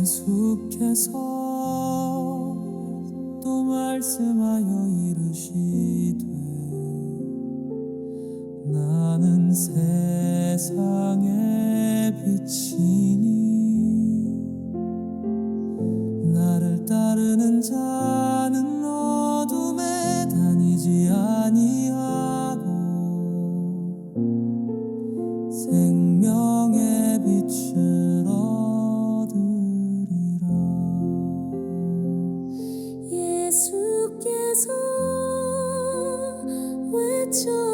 계속해서 또 말씀하여 이르시되 나는 세상의 빛이니 나를 따르는 자는 어둠에 다니지 아니하고 생명의 빛을 就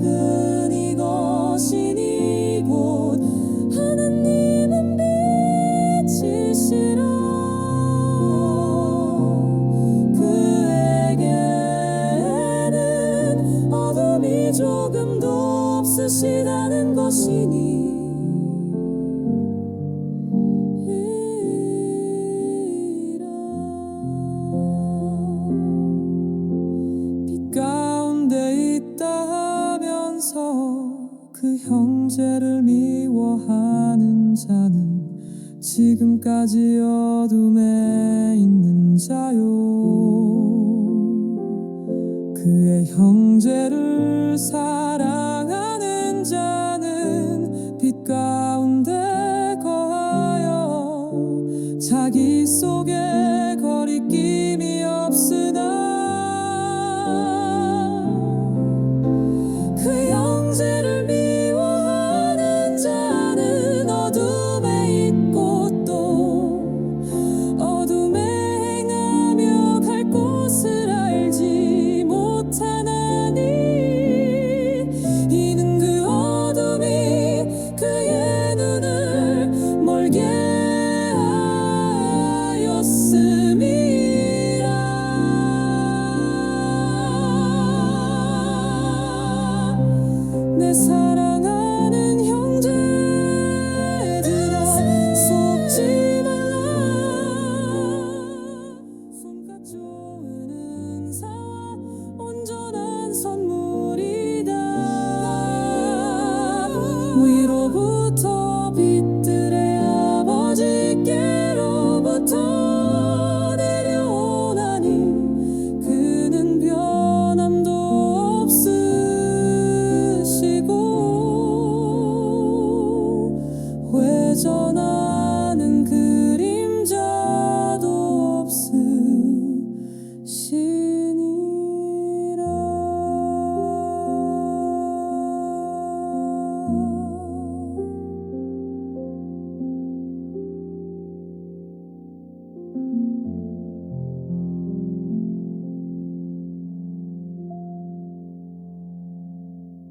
지금 이것이니 살면서 그 형제를 미워하는 자는 지금까지 어둠에 있는 자요. 그의 형제를 살 빛들의 아버지께로부터 내려오나니 그는 변함도 없으시고 회전하